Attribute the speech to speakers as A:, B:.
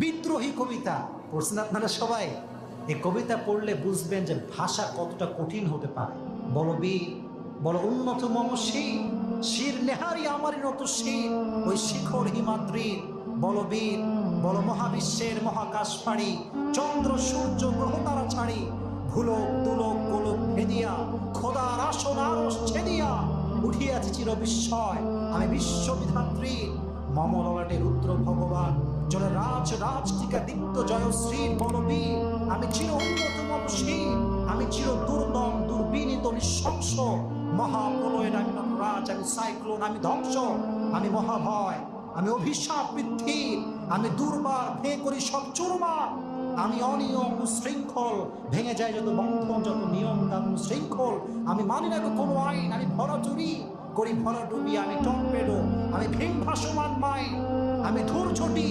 A: বিদ্রোহী কবিতা পড়ছেন আপনারা সবাই। এই কবিতা পড়লে বুঝবেন যে ভাষা কতটা কঠিন হতে পারে। বলো বীর, বলো উন্নত মম শির শির নেহারি আমারই নত শির, ওই শিখর হিমাদ্রির। বলো বীর, বলো মহাবিশ্বের মহাকাশ ফাড়ি চন্দ্র, সূর্য, গ্রহ তারা ছাড়ি। ভুলক তুলক গোলক ভেদিয়া, খোদার আসন আরস ছেদিয়া। উঠিয়াছি চির বিস্ময় আমি বিশ্ববিধাত্রী মম ললাটে রুদ্র ভগবান, চলে রাজ রাজ টিকা দীপ্ত জয়শ্রীর বলবীর আমি চির উন্নত মম আমি চির দুর্দম, দুর্বিনীত, নিঃশংস, মহাপ্রলয়ের আমি রাজ, আমি সাইক্লোন, আমি ধ্বংস, আমি মহাভয়, আমি অভিশাপ বৃদ্ধির আমি দুর্বার ভেঙে করি সব চুরমার। আমি অনিয়ম শৃঙ্খল ভেঙে যায় যত বন্ধন, যত নিয়ম কানুন শৃঙ্খল আমি মানি না কোনো আইন, আমি ভরা চুরি, করি ভরা ডুবি, আমি টম্পেডো আমি মাই আমি ধূর ছুটি